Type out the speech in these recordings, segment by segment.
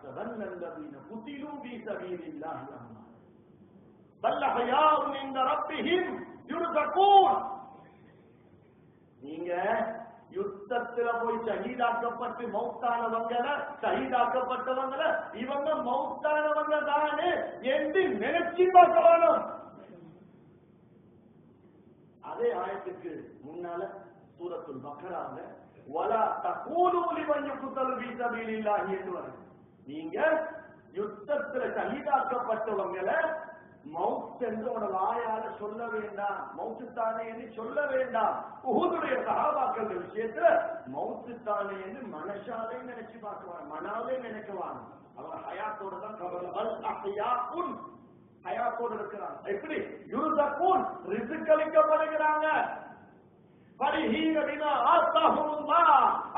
يحسبن الذين قتلوا في سبيل الله أموات بل أحياء عند ربهم يرزقون நீங்க யுத்தத்துல போய் ஷஹீதாக்கப்பட்டு மௌத்தானவங்கள ஷஹீதாக்கப்பட்டவங்கள இவங்க மௌத்தானவங்க தானே என்று நினைச்சு பார்க்க வேணும் அதே ஆயத்துக்கு முன்னால சூரத்துல் பக்கரால வலா தகூலு லிமன் யுக்தலு ஃபீ சபீலில்லாஹி என்று வருது நீங்க யுத்தத்துல சகிதாக்கப்பட்டவங்களை மவுத் என்று உன வாயால சொல்ல வேண்டாம். மவுத்து தானே என்று சொல்ல வேண்டாம். உகுதுடைய சகாபாக்கள் விஷயத்துல மவுத்து தானே என்று மனசாலே நினைச்சு பார்க்குவாங்க. மனாலே நினைக்குவாங்க. அவர் ஹயாத்தோட தான் கவலை ஹயாத்தோடு இருக்கிறாங்க எப்படி? யுருதக்கூன் ரிசுக்களிக்கப்படுகிற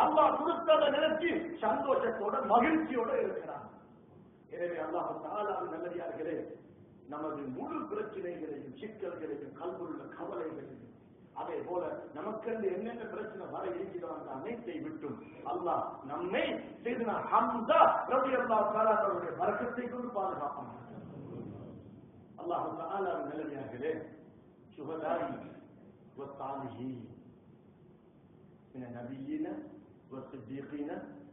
அல்லா கொடுத்ததை நினைச்சு சந்தோஷத்தோட மகிழ்ச்சியோட இருக்கிறான். எனவே அல்லாஹ் தாலான நல்லடியார்களே நமது முழு பிரச்சனைகளையும் சிக்கல்களையும் கல்வருள்ள கவலைகளையும் அதே போல நமக்கு என்னென்ன பிரச்சனை வர இருக்கிறதோ அந்த அனைத்தை விட்டும் அல்லாஹ் நம்மை செய்தனா ஹம்தா ரவி அல்லா தாலாவுடைய வர்க்கத்தை கொண்டு பாதுகாப்பான் அல்லாஹ் தாலாவின் நிலைமையாகவே சுகதாரி من النبيين والصديقين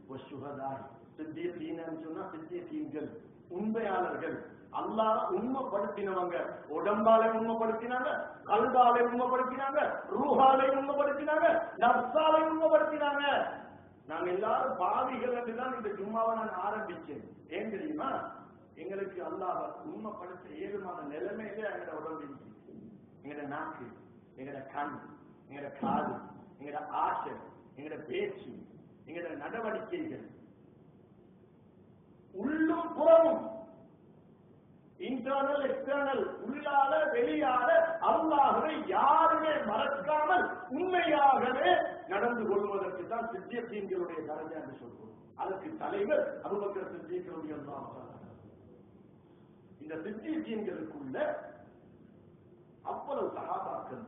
والشهداء صديقين சொன்னா சித்தியீன்கள் உண்மையாளர்கள் அல்லாஹ் உண்மைப்படுத்தினவங்க உடம்பாலே உண்மைப்படுத்தினாங்க கல்பாலே உண்மைப்படுத்தினாங்க ரூஹாலே உண்மைப்படுத்தினாங்க நப்சாலே உண்மைப்படுத்தினாங்க நாங்க எல்லாரும் பாவிகள் என்று தான் இந்த ஜும்மாவை நான் ஆரம்பிச்சேன் ஏன் தெரியுமா எங்களுக்கு அல்லாஹ் உண்மைப்படுத்த ஏழுமான நிலைமையிலே எங்களோட உடம்பு இருக்கு. எங்களோட நாக்கு எங்களோட கண் எங்களோட காது எங்களோட ஆசை எங்களோட பேச்சு எங்களோட நடவடிக்கைகள். உள்ளும் புறமும் இன்டர்னல் எக்ஸ்டர்னல் உள்ளால வெளியால அல்லாஹவை யாருமே மறக்காமல் உண்மையாகவே நடந்து கொள்வதற்கு தான் சித்தியத்தீன்களுடைய தரஜா என்று சொல்றோம். அதற்கு தலைவர் அபுபக்கர் சித்தியங்களுடைய இந்த சித்தியத்தீன்களுக்குள்ள அவ்வளவு சகாபாக்கள்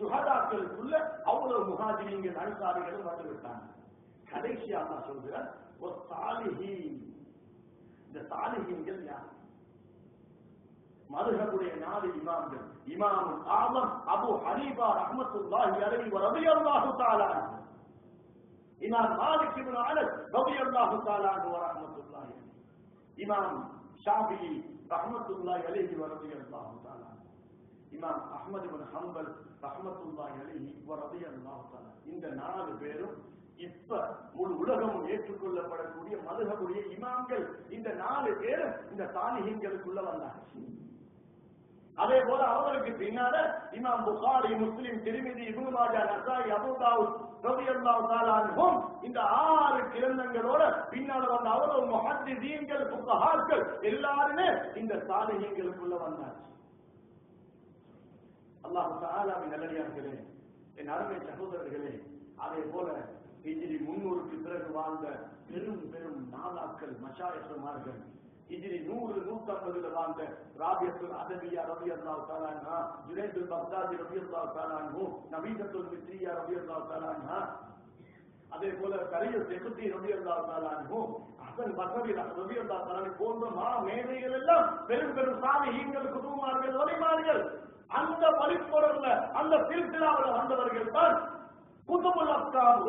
சுகாதாக்களுக்குள்ள அவ்வளவு முகாஜிரிங்கள் அனுசாரிகளும் வந்துவிட்டாங்க கடைசியா நான் சொல்கிறேன் ஒரு தாலிகி இந்த தாலிகிங்கள் யார்? மதுகபுடைய நாலு இமாம்கள். இமாம் ஆலம் அபு ஹனீபா ரஹமத்துல்லாஹி அலைஹி வ ரலியல்லாஹு தஆலா. இமாம் மாலிக் இப்னு அனஸ் ரலியல்லாஹு தஆலா வ ரஹ்மத்துல்லாஹி இமாம் ஷாஃபிஈ ரஹ்மத்துல்லாஹி அலைஹி வ ரலியல்லாஹு தஆலா இமாம் அஹமது பின் ஹம்பல் ரஹமத்துல்லாஹி அலைஹி வ ரலியல்லாஹு தஆலா. இந்த நாலு பேரும் இப்ப முழு உலகம் ஏற்றுக்கொள்ளப்படக்கூடிய மதுகபுடைய இமாம்கள் இந்த நாலு பேரும் இந்த சாலிஹீன்களுக்குள்ள வந்தாங்க. அதே போல அவர்களுக்கு பின்னால இமாம் புகாரி முஸ்லிம் திருமிதி இப்னு மாஜா நசாய் அபுதாவு தாவூத் தஆலா அன்ஹும் இந்த ஆறு கிரந்தங்களோட பின்னால வந்த அவ்வளவு முஹத்திதீன்கள் புகஹாக்கள் எல்லாருமே இந்த சாலிஹீன்களுக்குள்ள வந்தாச்சு அல்லாஹு தாலாவின் நல்லடியார்களே என் அருமை சகோதரர்களே அதே போல இஜிரி முன்னூறுக்கு பிறகு வாழ்ந்த பெரும் பெரும் நாதாக்கள் மஷாயசமார்கள் ஹிஜ்ரி நூறு நூற்றம்பதுல வாழ்ந்த ராபியத்துல் அதவியா ரவி அல்லாஹ் தாலான்ஹா ஜுனைதுல் பக்தாதி ரவி அல்லாஹ் தாலான்ஹு நபீதத்துல் மித்ரியா ரவி அல்லாஹ் தாலான்ஹா அதே போல கரிய செகுத்தி ரவி அல்லாஹ் தாலான்ஹு ஹசன் பசவி ரவி அல்லாஹ் தாலானி போன்ற மா மேதைகள் எல்லாம் பெரும் பெரும் சாமிகள் ஈங்கள் வலிமார்கள் அந்த அந்த சிறுத்திலாவில் வந்தவர்கள் தான் குதுபுல்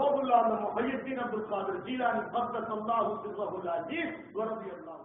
ஓபுல்லா நம்ம மையத்தின் அப்துல் காதர் ஜீலானி பக்தத் அல்லாஹு சிர்ரஹுல் அஜீஸ் ரலியல்லாஹு